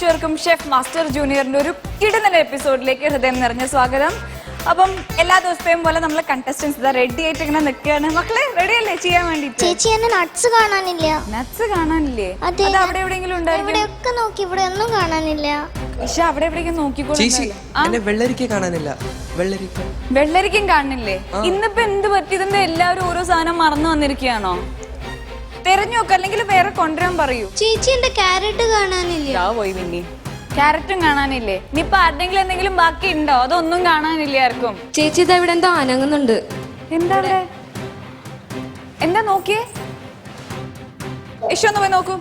പ്രേക്ഷകർക്കും chef master ജൂനിയറിന്റെ ഒരു കിടുന്ന എപ്പിസോഡിലേക്ക് ഹൃദയം നിറഞ്ഞ സ്വാഗതം. അപ്പം എല്ലാ ദിവസത്തെയും പോലെ നമ്മളെ കണ്ടസ്റ്റൻസ് റെഡി ആയിട്ട് ഇങ്ങനെ നിൽക്കുകയാണ്. മക്കളെ റെഡി അല്ലേ ചെയ്യാൻ വേണ്ടിട്ട് ചേച്ചി എന്നെ നട്സ് കാണാനില്ല. നട്സ് കാണാനില്ലേ? അതെ. അവിടെ എവിടെയെങ്കിലും ഉണ്ടായിരുന്നു നോക്കി ഇവിടെ ഒന്നും കാണാനില്ല. പക്ഷെ അവിടെ എവിടെയെങ്കിലും നോക്കിക്കോളൂ വെള്ളരിക്ക കാണാനില്ല. വെള്ളരിക്ക. വെള്ളരിക്കും കാണുന്നില്ലേ? ഇന്നിപ്പോ എന്ത് പറ്റി? ഇതിന്റെ എല്ലാവരും ഓരോ സാധനം മറന്നു വന്നിരിക്കുകയാണോ? തെരഞ്ഞു നോക്ക് അല്ലെങ്കിൽ വേറെ കൊണ്ടുവരാൻ പറയൂ. ചേച്ചി എന്റെ ക്യാരറ്റ് കാണാനില്ല? ഇതാ പോയി പിന്നെ ക്യാരറ്റും കാണാനില്ലേ? ഇനിയിപ്പൊ ആരുടെങ്കിലും എന്തെങ്കിലും ബാക്കി ഉണ്ടോ? അതൊന്നും കാണാനില്ല ആർക്കും? ചേച്ചി ഇത് ഇവിടെ എന്തോ അനങ്ങുന്നുണ്ട്. എന്താ അവിടെ? എന്താ നോക്കിയേ? യശോ ഒന്ന് പോയി നോക്കൂ.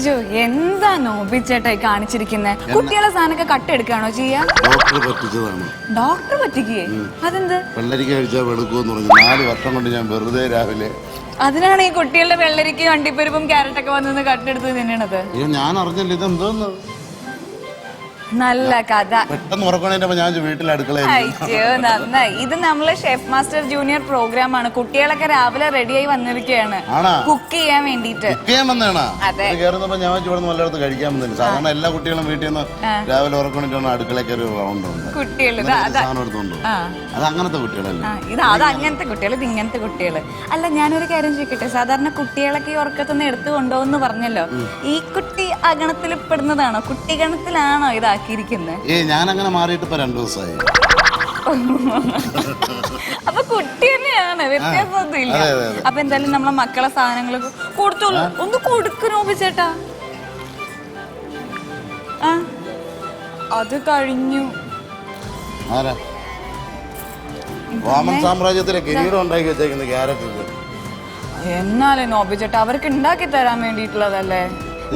അച്ചു എന്താ എന്താ നോബിച്ചേട്ടായി കാണിച്ചിരിക്കുന്നത് കുട്ടികളെ സാധനമൊക്കെ കട്ടെടുക്കാണോ ചെയ്യാ? ഡോക്ടർ പറ്റിച്ചതാണ്. ഡോക്ടർ പറ്റിക്കേ? അതെന്ത്? വെള്ളരിക്ക കഴിച്ചാൽ വെളുക്കുമെന്ന് പറഞ്ഞു. നാല് വർഷം കൊണ്ട് ഞാൻ വെറുതെ രാവിലെ അതിനാണ് ഈ കുട്ടികളുടെ വെള്ളരിക്ക് അണ്ടിപ്പരിപ്പും ക്യാരറ്റൊക്കെ വന്നത് കട്ടെടുത്ത് തിന്നണത്. അയ്യോ ഞാൻ അറിഞ്ഞില്ല. ഇതെന്തോന്ന്? നല്ല കഥ. പെട്ടെന്ന് ഉറക്കണേന്റെ ഞാൻ വീട്ടിൽ അയ്യോ നന്നായി. ഇത് നമ്മളെ ഷെഫ് മാസ്റ്റർ ജൂനിയർ പ്രോഗ്രാം ആണ്. കുട്ടികളൊക്കെ രാവിലെ റെഡിയായി വന്നിരിക്കുകയാണ്. കുക്ക് ചെയ്യാൻ വേണ്ടിട്ട് അതെ. കയറുന്നപ്പോ ഞാൻ ഇവിടെ കഴിക്കാൻ വന്നില്ല. സാധാരണ എല്ലാ കുട്ടികളും വീട്ടിൽ നിന്ന് രാവിലെ ഉറക്കണിട്ടാണ് അടുക്കളയ്ക്ക് ഒരു റൗണ്ട്. അത്. അങ്ങനത്തെ കുട്ടികളല്ലേ? ഇത് അത് അങ്ങനത്തെ കുട്ടികൾ ഇത് ഇങ്ങനത്തെ കുട്ടികൾ അല്ല ഞാനൊരു കാര്യം ചോദിക്കട്ടെ? സാധാരണ കുട്ടികളൊക്കെ ഈ ഉറക്കത്തുനിന്ന് എടുത്തു കൊണ്ടുപോകുന്നു പറഞ്ഞല്ലോ. ഈ കുട്ടി അഗണത്തിൽ പെടുന്നതാണോ കുട്ടിഗണത്തിലാണോ ഇതാക്കിയിരിക്കുന്നത് ഏ ഞാൻ അങ്ങനെ മാറിയിട്ട് ഇപ്പൊ രണ്ടു ദിവസമായി. അപ്പൊ കുട്ടി തന്നെയാണ്. അപ്പൊ എന്തായാലും നമ്മളെ മക്കളെ സാധനങ്ങൾ കൊടുത്തോളൂ ഒന്ന് കൊടുക്കണോ ചേട്ടാ. ആ? അത് കഴിഞ്ഞു. ആരാ? റോമൻ സാമ്രാജ്യത്തിലെ കിരീടം ഉണ്ടാക്കി വെച്ചേക്കുന്ന ക്യാരറ്റ് ഇത്. എന്നാലും നോബി ചേട്ടാ അവർക്ക് ഉണ്ടാക്കി തരാൻ വേണ്ടിയിട്ടുള്ളതല്ലേ?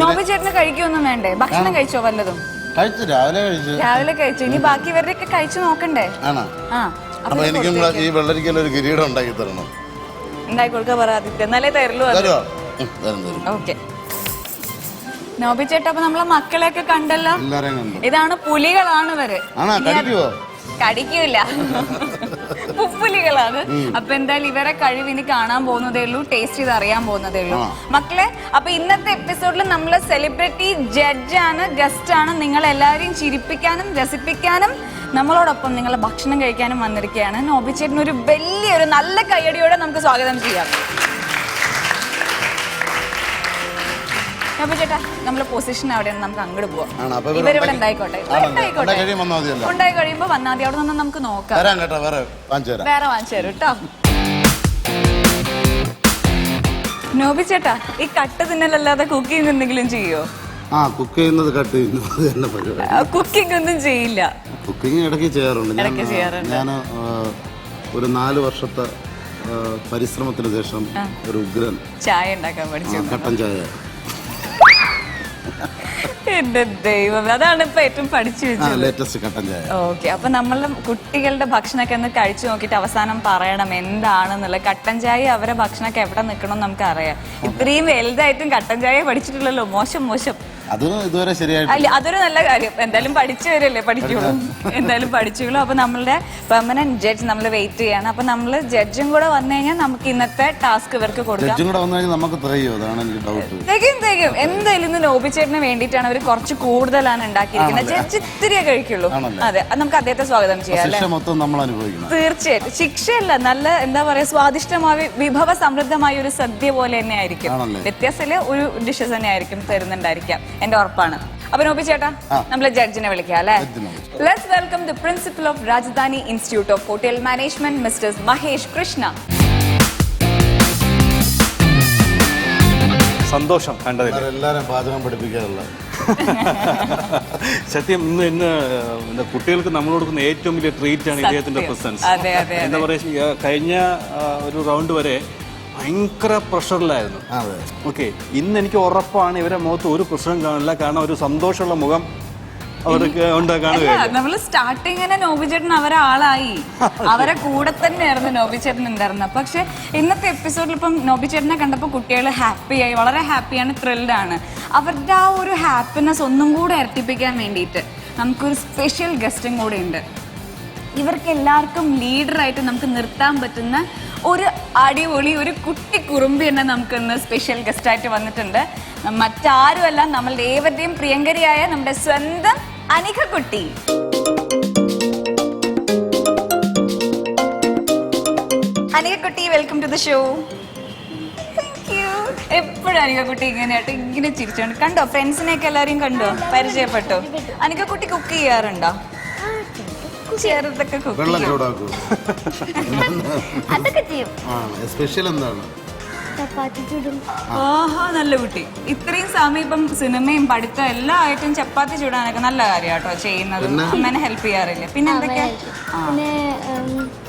നോബി ചേട്ടന് കഴിക്കൊന്നും വേണ്ടേ? ഭക്ഷണം കഴിച്ചോ വല്ലതും? കഴിച്ചു രാവിലെ കഴിച്ചു. രാവിലെ കഴിച്ചു. ഇനി ബാക്കി ഇവരുടെയൊക്കെ കഴിച്ചു നോക്കണ്ടേ? ആണോ? ആ അപ്പൊ എനിക്കും ഈ വെള്ളരിക്കൽ ഒരു കിരീടം ഉണ്ടാക്കി തരണം. ഉണ്ടാക്കി കൊടുക്ക പറയാതിട്ട് എന്നാലേ തരുള്ളൂ തരുമോ തരും തരും. ഓക്കെ. നോബി ചേട്ടാ അപ്പൊ നമ്മളെ മക്കളെയൊക്കെ കണ്ടല്ലോ? ഇതാണ് പുലികളാണ് ഇവർ. ആണോ? കടിക്കുവോ? കടിക്കൂല. പുപ്പുലികളാണ്. അപ്പൊ എന്തായാലും ഇവരെ കഴിവിന് കാണാൻ പോകുന്നതേ ഉള്ളൂ ടേസ്റ്റ് ചെയ്ത് അറിയാൻ പോകുന്നതേ ഉള്ളൂ. മക്കളെ അപ്പൊ ഇന്നത്തെ എപ്പിസോഡിൽ നമ്മൾ സെലിബ്രിറ്റി ജഡ്ജാണ് ഗസ്റ്റ് ആണ് നിങ്ങൾ എല്ലാവരെയും ചിരിപ്പിക്കാനും രസിപ്പിക്കാനും നമ്മളോടൊപ്പം നിങ്ങളെ ഭക്ഷണം കഴിക്കാനും വന്നിരിക്കുകയാണ്. നോബിച്ചേട്ടന് ഒരു വലിയൊരു നല്ല കയ്യടിയോടെ നമുക്ക് സ്വാഗതം ചെയ്യാം. നോബി ചേട്ടാ നമ്മളെ പൊസിഷൻ അവിടെയാണ്. നമുക്ക് അങ്ങോട്ട് പോവാം. ഇവരിവിടെ ഉണ്ടായിക്കോട്ടെ. ഉണ്ടായി കഴിയുമ്പോ വന്നാൽ മതി. അവിടെ നിന്ന് നമുക്ക് നോക്കാം. വേറെ വാങ്ങിച്ചു തരാം. വേറെ വാങ്ങിച്ചു തരും കേട്ടോ നോബി ചേട്ടാ ഈ കട്ട് തിന്നലല്ലാതെ കുക്കിംഗ് എന്തെങ്കിലും ചെയ്യോ? ആ കുക്ക് ചെയ്യുന്നത് കട്ട് ചെയ്യുന്നത് കുക്കിംഗ് ഒന്നും ചെയ്യില്ല. കുക്കിംഗ് ഇടയ്ക്ക് ചെയ്യാറുണ്ട്. ഞാൻ ഒരു നാല് വർഷത്തെ പരിശ്രമത്തിന് ശേഷം ഒരു ഉഗ്രൻ ചായ ഉണ്ടാക്കാൻ പഠിച്ചു. കട്ടൻ ചായ. എന്റെ ദൈവം അതാണ് ഇപ്പൊ ഏറ്റവും പഠിച്ചു വെച്ചത്. ഓക്കെ അപ്പൊ നമ്മളെ കുട്ടികളുടെ ഭക്ഷണമൊക്കെ ഒന്ന് കഴിച്ചു നോക്കിയിട്ട് അവസാനം പറയണം എന്താണെന്നുള്ള കട്ടൻ ചായ അവരെ ഭക്ഷണമൊക്കെ എവിടെ നിൽക്കണം നമുക്ക് അറിയാം ഇത്രയും വലുതായിട്ടും കട്ടൻ ചായ പഠിച്ചിട്ടില്ലല്ലോ മോശം മോശം. അത് ഇതുവരെ ശരിയായിട്ട് അല്ല അതൊരു നല്ല കാര്യം. എന്തായാലും പഠിച്ചു വരല്ലേ പഠിക്കുള്ളൂ. എന്തായാലും പഠിച്ചുള്ളൂ. അപ്പൊ നമ്മളുടെ പെർമനന്റ് ജഡ്ജ് നമ്മൾ വെയിറ്റ് ചെയ്യാണ്. അപ്പൊ നമ്മൾ ജഡ്ജും കൂടെ വന്നു കഴിഞ്ഞാൽ നമുക്ക് ഇന്നത്തെ ടാസ്ക് ഇവർക്ക് കൊടുക്കാം. ജഡ്ജും കൂടെ വന്നു കഴിഞ്ഞാൽ നമുക്ക് തെറിയോ അതാണ് എനിക്ക് ഡൗട്ട് തികയും തികയും. എന്തായാലും ഇന്ന് നോബിച്ചേട്ടിന് വേണ്ടിയിട്ടാണ് അവർ കുറച്ച് കൂടുതലാണ് ഉണ്ടാക്കിയിരിക്കുന്നത്. ജഡ്ജ് ഇത്തിരി കഴിക്കുള്ളൂ. അതെ അത് നമുക്ക് അദ്ദേഹത്തെ സ്വാഗതം ചെയ്യാം അല്ലെ? ശിക്ഷ മൊത്തം നമ്മൾ അനുഭവിക്കണം. തീർച്ചയായിട്ടും. ശിക്ഷയല്ല നല്ല എന്താ പറയാ സ്വാദിഷ്ടമായ വിഭവ സമൃദ്ധമായ ഒരു സദ്യ പോലെ തന്നെ ആയിരിക്കും ആണല്ലേ? വ്യത്യാസത്തിൽ ഒരു ഡിഷസ് തന്നെ ആയിരിക്കും തരുന്നുണ്ടായിരിക്കാം. എന്റെ ഉറപ്പാണ്. അപ്പൊ നോബി ചേട്ടാ നമ്മളെ ജഡ്ജിനെ വിളിക്കാം അല്ലെ? Let's welcome the principal of Rajadhani institute of hotel management mister Mahesh Krishna സന്തോഷം കണ്ടതിൽ എല്ലാവരും പാചകം പഠിപ്പിക്കാനുള്ള. സത്യം ഇന്ന് ഇന്ന് കുട്ടികൾക്ക് നമ്മൾ കൊടുക്കുന്ന ഏറ്റവും വലിയ ട്രീറ്റ് ആണ് ഇദ്ദേഹത്തിന്റെ പ്രസൻസ് അതെ, അതെ, എന്താ പറയുക കഴിഞ്ഞ ഒരു റൗണ്ട് വരെ ഭയങ്കര പ്രഷറിലായിരുന്നു. അതെ. ഓക്കെ ഇന്ന് എനിക്ക് ഉറപ്പാണ് ഇവരെ മുഖത്ത് ഒരു പ്രശ്നം കാണില്ല. കാരണം ഒരു സന്തോഷമുള്ള മുഖം അവർക്ക് ഉണ്ട് കാണുക നമ്മൾ സ്റ്റാർട്ടിങ് തന്നെ നോബിചേട്ടൻ അവരെ ആളായി അവരെ കൂടെ തന്നെയായിരുന്നു നോബിചേട്ടൻ ഉണ്ടായിരുന്നത്. പക്ഷെ ഇന്നത്തെ എപ്പിസോഡിൽ ഇപ്പം നോബിചേട്ടനെ കണ്ടപ്പോൾ കുട്ടികൾ ഹാപ്പിയായി വളരെ ഹാപ്പിയാണ് ത്രില്ഡ് ആണ്. അവരുടെ ആ ഒരു ഹാപ്പിനെസ് ഒന്നും കൂടെ ഇരട്ടിപ്പിക്കാൻ വേണ്ടിയിട്ട് നമുക്കൊരു സ്പെഷ്യൽ ഗസ്റ്റും കൂടെ ഉണ്ട്. ഇവർക്ക് എല്ലാവർക്കും ലീഡറായിട്ട് നമുക്ക് നിർത്താൻ പറ്റുന്ന ഒരു അടിപൊളി ഒരു കുട്ടി കുറുമ്പി തന്നെ നമുക്ക് ഇന്ന് സ്പെഷ്യൽ ഗസ്റ്റായിട്ട് വന്നിട്ടുണ്ട്. മറ്റാരുമല്ല നമ്മളുടെ ഏവരുടെയും പ്രിയങ്കരിയായ നമ്മുടെ സ്വന്തം അനിക കുട്ടി. അനിക കുട്ടി വെൽക്കം ടു ദ ഷോ എപ്പോഴും അനികക്കുട്ടി ഇങ്ങനെയായിട്ട് ഇങ്ങനെ ചിരിച്ചോണ്ട് കണ്ടോ? ഫ്രണ്ട്സിനെയൊക്കെ എല്ലാരെയും കണ്ടോ? പരിചയപ്പെട്ടോ? അനികക്കുട്ടി കുക്ക് ചെയ്യാറുണ്ടോ? ചെറുതൊക്കെ വെള്ളം അതൊക്കെ ചെയ്യും. ആ സ്പെഷ്യൽ എന്താണ്? ചപ്പാത്തി ചുടും ആഹാ നല്ല കുട്ടി. ഇത്രയും സമയം ഇപ്പം സിനിമയും പഠിത്തം എല്ലാ ആയിട്ടും ചപ്പാത്തി ചൂടാനൊക്കെ നല്ല കാര്യമാട്ടോ ചെയ്യുന്നത്. അമ്മേനെ ഹെൽപ്പ് ചെയ്യാറില്ല? പിന്നെ എന്തൊക്കെയാ പിന്നെ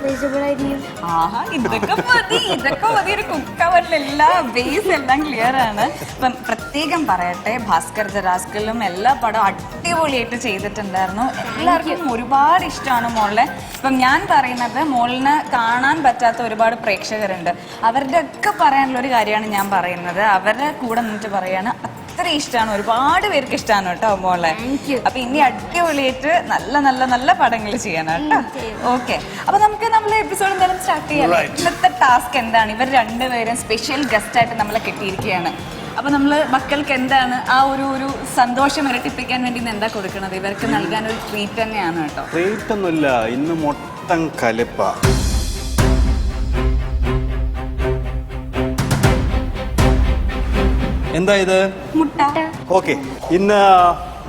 വെജിറ്റബിൾ അരിയും. ആഹാ ഇതൊക്കെ മതി ഇതൊക്കെ മതി. ഒരു കുക്കവറിൽ ബേസ് എല്ലാം ക്ലിയർ ആണ്. ഇപ്പം പ്രത്യേകം പറയട്ടെ ഭാസ്കർ ജറാസ്കലും എല്ലാ പടവും അടിപൊളിയായിട്ട് ചെയ്തിട്ടുണ്ടായിരുന്നു. എല്ലാവർക്കും ഒരുപാട് ഇഷ്ടമാണ് മോളിലെ. ഇപ്പം ഞാൻ പറയുന്നത് മോളിന് കാണാൻ പറ്റാത്ത ഒരുപാട് പ്രേക്ഷകരുണ്ട്. അവരുടെ ഒക്കെ പറയാനുള്ള ഒരു കാര്യമാണ് ഞാൻ പറയുന്നത്. അവരുടെ കൂടെ നിന്നിട്ട് പറയാണ് അത്ര ഇഷ്ടമാണ് ഒരുപാട് പേർക്ക് ഇഷ്ടമാണ് കേട്ടോ മോളെ. അപ്പൊ ഇനി അടിപൊളിയായിട്ട് നല്ല നല്ല നല്ല പടങ്ങൾ ചെയ്യണം കേട്ടോ. ഓക്കെ അപ്പൊ നമുക്ക് നമ്മളെ എപ്പിസോഡ് എന്തായാലും സ്റ്റാർട്ട് ചെയ്യാം. ഇന്നത്തെ ടാസ്ക് എന്താണ്? ഇവർ രണ്ടുപേരും സ്പെഷ്യൽ ഗസ്റ്റ് ആയിട്ട് നമ്മളെ കിട്ടിയിരിക്കുകയാണ്. അപ്പൊ നമ്മൾ മക്കൾക്ക് എന്താണ് ആ ഒരു ഒരു സന്തോഷം ഇരട്ടിപ്പിക്കാൻ വേണ്ടി ഇന്ന് എന്താ കൊടുക്കുന്നത് ഇവർക്ക് നൽകാൻ ഒരു ട്രീറ്റ് തന്നെയാണ് കേട്ടോ. ട്രീറ്റ് ഒന്നുമില്ല. ഇന്ന് മൊത്തം കലിപ്പ. എന്താ ഇത് മുട്ട. ഓക്കെ. ഇന്ന്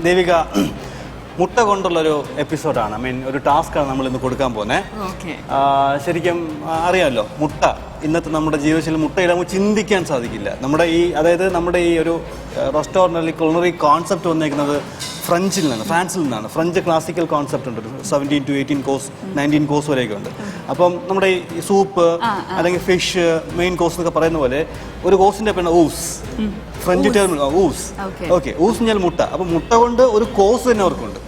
ദേവിക മുട്ട കൊണ്ടുള്ളൊരു എപ്പിസോഡാണ്. ഐ മീൻ ഒരു ടാസ്ക് ആണ് നമ്മൾ ഇന്ന് കൊടുക്കാൻ പോകുന്നത് ശരിക്കും അറിയാമല്ലോ മുട്ട. ഇന്നത്തെ നമ്മുടെ ജീവിതത്തിൽ മുട്ടയില്ല നമുക്ക് ചിന്തിക്കാൻ സാധിക്കില്ല. നമ്മുടെ ഈ അതായത് നമ്മുടെ ഈ ഒരു റെസ്റ്റോറന്റിൽ കുളിനറി കോൺസെപ്റ്റ് വന്നേക്കുന്നത് ഫ്രഞ്ചിൽ നിന്നാണ് ഫ്രാൻസിൽ നിന്നാണ്. ഫ്രഞ്ച് ക്ലാസിക്കൽ കോൺസെപ്റ്റ് ഉണ്ട്. Seventeen to eighteen course nineteen course വരെയൊക്കെ ഉണ്ട് അപ്പം നമ്മുടെ ഈ സൂപ്പ് അല്ലെങ്കിൽ ഫിഷ് മെയിൻ കോഴ്സ് എന്നൊക്കെ പറയുന്ന പോലെ ഒരു കോഴ്സിന്റെ പേരാണ് ഊസ്. ഫ്രഞ്ച് ടേം ഊസ്. ഓക്കെ ഊസ്. പറഞ്ഞാൽ മുട്ട. അപ്പം മുട്ട കൊണ്ട് ഒരു കോഴ്സ് തന്നെ അവർക്കുണ്ട്.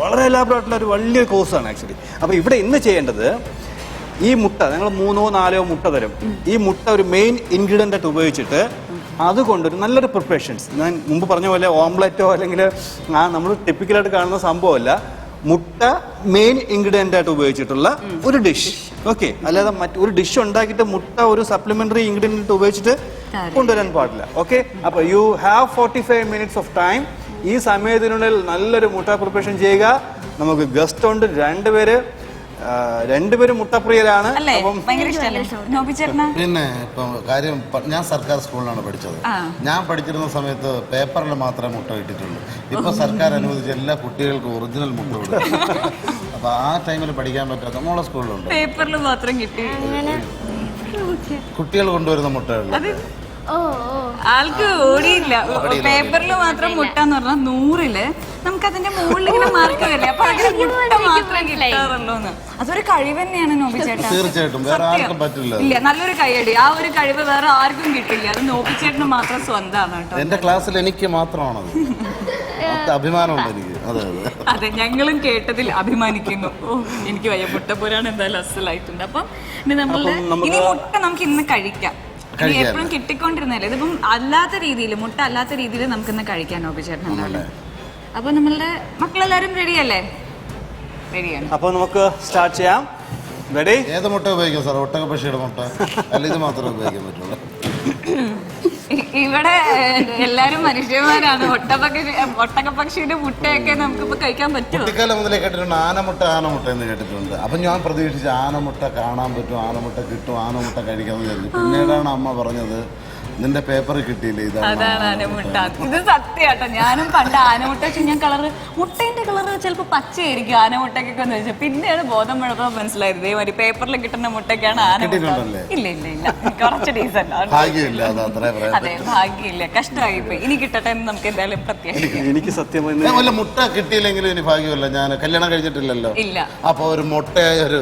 വളരെ ലാഭമായിട്ടുള്ള ഒരു വലിയ കോഴ്സാണ് ആക്ച്വലി അപ്പോൾ ഇവിടെ ഇന്ന് ചെയ്യേണ്ടത് ഈ മുട്ട ഞങ്ങൾ മൂന്നോ നാലോ മുട്ട തരും. ഈ മുട്ട ഒരു മെയിൻ ഇൻഗ്രീഡിയന്റ് ആയിട്ട് ഉപയോഗിച്ചിട്ട് അതുകൊണ്ടൊരു നല്ലൊരു പ്രിപ്പറേഷൻസ് ഞാൻ മുമ്പ് പറഞ്ഞ പോലെ ഓംലെറ്റോ അല്ലെങ്കിൽ ആ നമ്മൾ ടിപ്പിക്കലായിട്ട് കാണുന്ന സംഭവമല്ല. മുട്ട മെയിൻ ഇൻഗ്രീഡിയന്റ് ആയിട്ട് ഉപയോഗിച്ചിട്ടുള്ള ഒരു ഡിഷ് ഓക്കെ അല്ലാതെ മറ്റ് ഒരു ഡിഷ് ഉണ്ടാക്കിയിട്ട് മുട്ട ഒരു സപ്ലിമെന്ററി ഇൻഗ്രീഡിയന്റ് ഉപയോഗിച്ചിട്ട് കൊണ്ടുവരാൻ പാടില്ല. ഓക്കെ അപ്പൊ you have forty five minutes of time ഈ സമയത്തിനുള്ളിൽ നല്ലൊരു മുട്ട പ്രിപ്പറേഷൻ ചെയ്യുക. നമുക്ക് ഗസ്റ്റ് ഉണ്ട് രണ്ടുപേര് രണ്ടുപേരും മുട്ടപ്രിയരാണ്. പിന്നെ ഇപ്പം കാര്യം ഞാൻ സർക്കാർ സ്കൂളിലാണ് പഠിച്ചത്. ഞാൻ പഠിച്ചിരുന്ന സമയത്ത് പേപ്പറിൽ മാത്രമേ മുട്ട കിട്ടിയിട്ടുള്ളൂ ഇപ്പൊ സർക്കാർ അനുവദിച്ച എല്ലാ കുട്ടികൾക്കും ഒറിജിനൽ മുട്ട കൊടുക്കും. അപ്പൊ ആ ടൈമിൽ പഠിക്കാൻ പറ്റാത്ത നമ്മളെ സ്കൂളിലുണ്ട്. പേപ്പറിൽ മാത്രം കിട്ടി. കുട്ടികൾ കൊണ്ടുവരുന്ന മുട്ടകളിൽ ആൾക്ക് ഓടിയില്ല. പേപ്പറിൽ മാത്രം മുട്ട എന്ന് പറഞ്ഞാൽ നൂറിൽ. നമുക്ക് അതിന്റെ മുകളിൽ ഇങ്ങനെ മാർക്ക് വരില്ല? അപ്പൊ അങ്ങനെ മുട്ട മാത്രം കിട്ടാറുള്ളൂ അതൊരു കഴിവ് തന്നെയാണ് നോബി ചേട്ടാ. തീർച്ചയായിട്ടും. വേറെ ആർക്കും പറ്റില്ല. ഇല്ല നല്ലൊരു കൈയടി ആ ഒരു കഴിവ് വേറെ ആർക്കും കിട്ടില്ല അത് നോബി ചേട്ടന് മാത്രം സ്വന്തമാണ് കേട്ടോ. എന്റെ ക്ലാസ്സിൽ എനിക്ക് മാത്രമാണത്. അത് അഭിമാനമുണ്ട് എനിക്ക്. അതെ അതെ. അതെ ഞങ്ങളും കേട്ടതിൽ അഭിമാനിക്കുന്നു. ഓ എനിക്ക് വയ്യ. പോരാണ് എന്തായാലും അസലായിട്ടുണ്ട്. അപ്പം ഇനി നമ്മൾ ഇനി മുട്ട നമുക്ക് ഇന്ന് കഴിക്കാം. ഇനി. എപ്പോഴും കിട്ടിക്കൊണ്ടിരുന്നല്ലേ ഇതിപ്പം അല്ലാത്ത രീതിയിൽ മുട്ട അല്ലാത്ത രീതിയിൽ നമുക്ക് ഇന്ന് കഴിക്കാൻ എന്തായാലും. അപ്പൊ നമ്മളുടെ മക്കളെല്ലാരും റെഡിയല്ലേ? റെഡിയാണ്. അപ്പൊ നമുക്ക് സ്റ്റാർട്ട് ചെയ്യാം. റെഡി ഏത് മുട്ട ഉപയോഗിക്കും സാർ ഒട്ടക പക്ഷിയുടെ മുട്ട. അല്ല ഇത് മാത്രമേ ഉപയോഗിക്കാൻ പറ്റുള്ളൂ. ഇവിടെ എല്ലാരും മനുഷ്യന്മാരാണ്. ഒട്ടപക്ഷി ഒട്ടകപ്പക്ഷിയുടെ മുട്ടയൊക്കെ നമുക്കിപ്പോ കഴിക്കാൻ പറ്റും കുട്ടിക്കാലം മുതലേ കേട്ടിട്ടുണ്ട് ആനമുട്ട ആനമുട്ട എന്ന് കേട്ടിട്ടുണ്ട്. അപ്പൊ ഞാൻ പ്രതീക്ഷിച്ച ആനമുട്ട കാണാൻ പറ്റും ആനമുട്ട കിട്ടും ആനമുട്ട കഴിക്കാമെന്ന് കരുതി. പിന്നീടാണ് അമ്മ പറഞ്ഞത് നിന്റെ പേപ്പർ കിട്ടിയില്ലേ അതാണ് ആനമുട്ട ഇത് സത്യമാട്ടോ. ഞാനും പണ്ട് ആനമുട്ട പക്ഷെ ഞാൻ കളറ് മുട്ടേന്റെ കളറ് ചിലപ്പോ പച്ചയായിരിക്കും ആനമുട്ടക്കൊക്കെ എന്ന് വെച്ചാൽ പിന്നെയാണ് ബോധം മുഴുവൻ മനസ്സിലായത് ഇതേമാതിരി പേപ്പറിൽ കിട്ടുന്ന മുട്ടയ്ക്കാണ് ആനമുട്ട ഇല്ല ഇല്ല ഇല്ല. കുറച്ച് ഡീസന്റ് ഭാഗ്യമില്ല അത് ഭാഗ്യമില്ല. കഷ്ടമായി പോയി ഇനി കിട്ടട്ടെ എന്ന് നമുക്ക് എന്തായാലും പ്രത്യേകിച്ച് എനിക്ക് സത്യമായി മുട്ട കിട്ടിയില്ലെങ്കിലും ഇനി ഭാഗ്യമല്ല. ഞാൻ കല്യാണം കഴിഞ്ഞിട്ടില്ലല്ലോ. ഇല്ല. അപ്പൊ ഒരു മുട്ടയായ ഒരു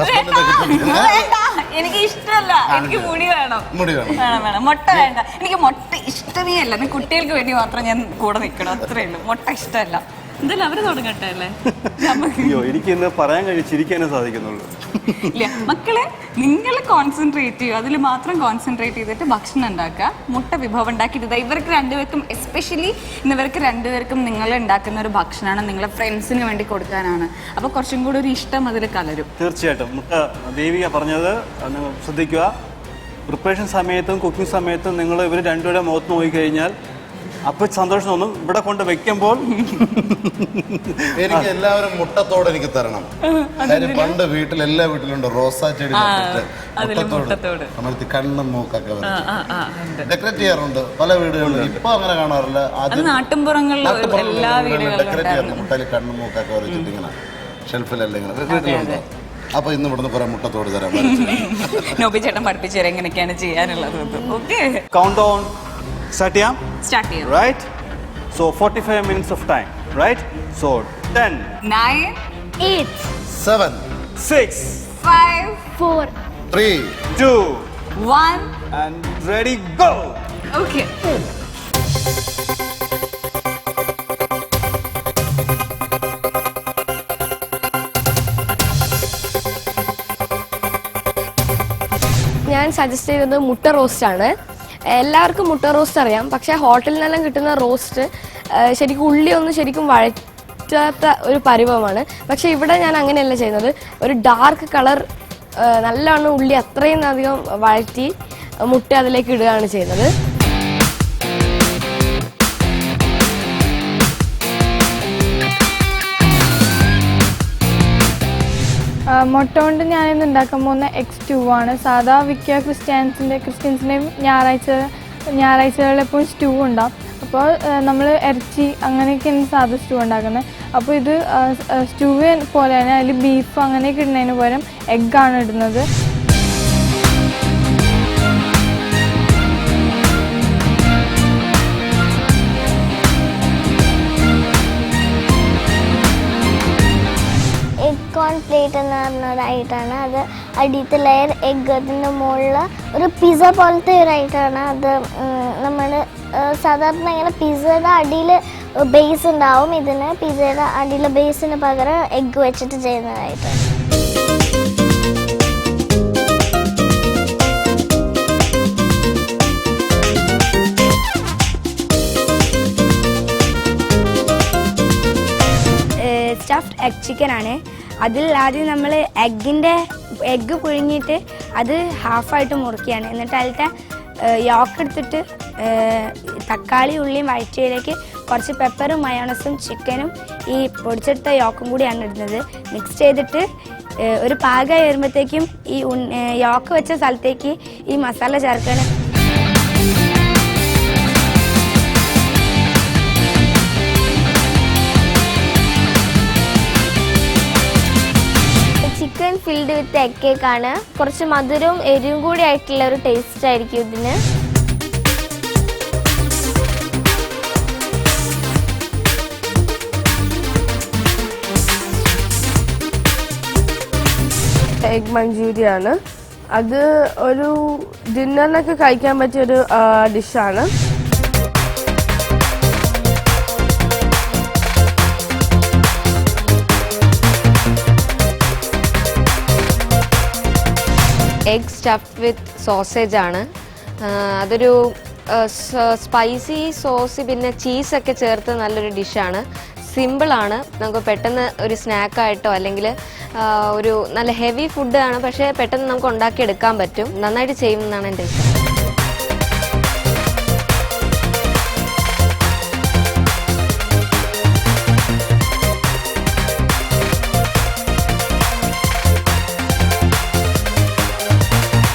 ഹസ്ബൻഡിനെ കിട്ടുന്നില്ല വേണ്ട. എനിക്ക് ഇഷ്ടമല്ല. എനിക്ക് മുടി വേണം. മുടി വേണം. വേണം വേണം. മുട്ട വേണ്ട. എനിക്ക് മുട്ട ഇഷ്ടമേ അല്ല. കുട്ടികൾക്ക് വേണ്ടി മാത്രം ഞാൻ കൂടെ നിൽക്കണം. അത്രേ ഉള്ളൂ. മുട്ട ഇഷ്ടമല്ല. എന്തായാലും അവർ തുടങ്ങട്ടെ അല്ലേ? അയ്യോ എനിക്ക് ഇന്ന് പറയാൻ കഴിച്ചിരിക്കാനേ സാധിക്കുന്നുള്ളൂ. ഇല്ല മക്കളെ നിങ്ങൾ കോൺസെൻട്രേറ്റ് ചെയ്യുക അതിൽ മാത്രം കോൺസെൻട്രേറ്റ് ചെയ്തിട്ട് ഭക്ഷണം ഉണ്ടാക്കുക. മുട്ട വിഭവം ഉണ്ടാക്കിയിട്ട് ഇവർക്ക് രണ്ടുപേർക്കും എസ്പെഷ്യലി ഇന്ന് ഇവർക്ക് രണ്ടുപേർക്കും നിങ്ങൾ ഉണ്ടാക്കുന്ന ഒരു ഭക്ഷണമാണ് നിങ്ങളെ ഫ്രണ്ട്സിന് വേണ്ടി കൊടുക്കാനാണ്. അപ്പോൾ കുറച്ചും കൂടി ഒരു ഇഷ്ടം അതിൽ കലരും. തീർച്ചയായിട്ടും. മുട്ട ദേവിക പറഞ്ഞത് ശ്രദ്ധിക്കുക. പ്രിപ്പറേഷൻ സമയത്തും കുക്കിംഗ് സമയത്തും നിങ്ങൾ ഇവർ രണ്ടുപേരുടെ മുഖത്ത് നോക്കിക്കഴിഞ്ഞാൽ അപ്പോൾ സന്തോഷം തോന്നും. ഇവിടെ കൊണ്ട് വെക്കുമ്പോൾ എനിക്ക് എല്ലാവരും മുട്ടത്തോട് എനിക്ക് തരണം. കാര്യം പണ്ട് വീട്ടിൽ എല്ലാ വീട്ടിലുണ്ട് റോസാ ചെടി നട്ടിട്ട് മുട്ടത്തോട്. അമർത്തി കണ്ണും മൂക്കൊക്കെ ഡെക്കറേറ്റ് ചെയ്യാറുണ്ട്. പല വീടുകളിലും. ഇപ്പൊ അങ്ങനെ കാണാറില്ല. അത് നാട്ടിൻപുറങ്ങളിലും നാട്ടുപുറങ്ങളിലെ എല്ലാ വീടുകളിലും ഡെക്കറേറ്റ് ചെയ്യാറുണ്ട്. മുട്ടയിൽ കണ്ണും മൂക്കൊക്കെ വരച്ചിട്ട് ഇങ്ങനെ ഷെൽഫിലല്ല ഇങ്ങനെ. വീട്ടിലുണ്ടോ? അപ്പൊ ഇന്ന് ഇവിടുന്ന് കുറെ മുട്ടത്തോട് തരാം നോബി ചേട്ടൻ പഠിപ്പിച്ചു തരാം എങ്ങനെയൊക്കെയാണ് ചെയ്യാനുള്ളത് ഓക്കെ കൗണ്ട് ഡൗൺ സ്റ്റാർട്ട് ചെയ്യാം സ്റ്റാർട്ട് ചെയ്യാം right so forty five minutes of time right so ten nine Eight, seven six five four, three two one and ready go okay ഞാൻ സജസ്റ്റ് ചെയ്തത് മുട്ട റോസ്റ്റ് ആണ്. എല്ലാവർക്കും മുട്ട റോസ്റ്റ് അറിയാം. പക്ഷേ ഹോട്ടലിൽ നിന്നെല്ലാം കിട്ടുന്ന റോസ്റ്റ് ശരിക്കും ഉള്ളി ഒന്നും ശരിക്കും വഴറ്റാത്ത ഒരു പരിവമാണ് പക്ഷേ ഇവിടെ ഞാൻ അങ്ങനെയല്ല ചെയ്യുന്നത്. ഒരു ഡാർക്ക് കളർ നല്ലവണ്ണം ഉള്ളി അത്രയും അധികം വഴറ്റി മുട്ട അതിലേക്ക് ഇടുകയാണ് ചെയ്യുന്നത്. മുട്ട കൊണ്ട് ഞാനിന്ന് ഉണ്ടാക്കാൻ പോകുന്ന എക്സ് സ്റ്റൂ ആണ്. സാധാ മിക്ക ക്രിസ്ത്യാൻസിന്റെ ക്രിസ്ത്യൻസിന്റെയും ഞായറാഴ്ച ഞായറാഴ്ചകളിൽ എപ്പോഴും സ്റ്റൂ ഉണ്ടാവും. അപ്പോൾ നമ്മൾ ഇറച്ചി അങ്ങനെയൊക്കെയാണ് സാധാ സ്റ്റൂ ഉണ്ടാക്കുന്നത്. അപ്പോൾ ഇത് സ്റ്റൂ പോലെ തന്നെ അതിൽ ബീഫ് അങ്ങനെയൊക്കെ ഇടുന്നതിന് പകരം എഗ്ഗാണ് ഇടുന്നത്. എന്ന് പറഞ്ഞൊരായിട്ടാണ് അത് അടിയത്തെ ലെയർ എഗ്ഗ് അതിന്റെ മുകളിൽ ഒരു പിസ്സ പോലത്തെ ഒരു ഐറ്റമാണ്. അത് നമ്മൾ സാധാരണ ഇങ്ങനെ പിസ്സയുടെ അടിയിൽ ബേസ് ഉണ്ടാവും. ഇതിന് പിസ്സയുടെ അടിയിൽ ബേസിന് പകരം എഗ്ഗ് വെച്ചിട്ട് ചെയ്യുന്നതായിട്ടാണ് സ്റ്റഫ്ഡ് എഗ് ചിക്കൻ ആണ്. അതിൽ ആദ്യം നമ്മൾ എഗ്ഗിന്റെ എഗ്ഗ് പുഴുങ്ങിയിട്ട് അത് ഹാഫായിട്ട് മുറിക്കുകയാണ് എന്നിട്ട് അതിലത്തെ യോക്ക് എടുത്തിട്ട് തക്കാളി ഉള്ളിയും വഴറ്റിയതിലേക്ക് കുറച്ച് പെപ്പറും മയോണസും ചിക്കനും ഈ പൊടിച്ചെടുത്ത യോക്കും കൂടിയാണ് ഇടുന്നത്. മിക്സ് ചെയ്തിട്ട് ഒരു പാകമായി വരുമ്പോഴത്തേക്കും ഈ യോക്ക് വെച്ച സ്ഥലത്തേക്ക് ഈ മസാല ചേർക്കണം. ഫിൽഡ് വിത്ത് എഗ് കേക്ക് ആണ്. കുറച്ച് മധുരവും എരിവും കൂടി ആയിട്ടുള്ള ഒരു ടേസ്റ്റ് ആയിരിക്കും ഇതിന്. എഗ് മഞ്ചൂരിയ ആണ്. അത് ഒരു ഡിന്നറിനൊക്കെ കഴിക്കാൻ പറ്റിയ ഒരു ഡിഷാണ് എഗ് സ്റ്റഫ്ഡ് വിത്ത് സോസേജ് ആണ്. അതൊരു സ്പൈസി സോസ് പിന്നെ ചീസൊക്കെ ചേർത്ത് നല്ലൊരു ഡിഷാണ് സിമ്പിളാണ് നമുക്ക് പെട്ടെന്ന് ഒരു സ്നാക്കായിട്ടോ അല്ലെങ്കിൽ ഒരു നല്ല ഹെവി ഫുഡാണ് പക്ഷേ പെട്ടെന്ന് നമുക്ക് ഉണ്ടാക്കിയെടുക്കാൻ പറ്റും. നന്നായിട്ട് ചെയ്യുമെന്നാണ് എന്റെ ഇഷ്ടം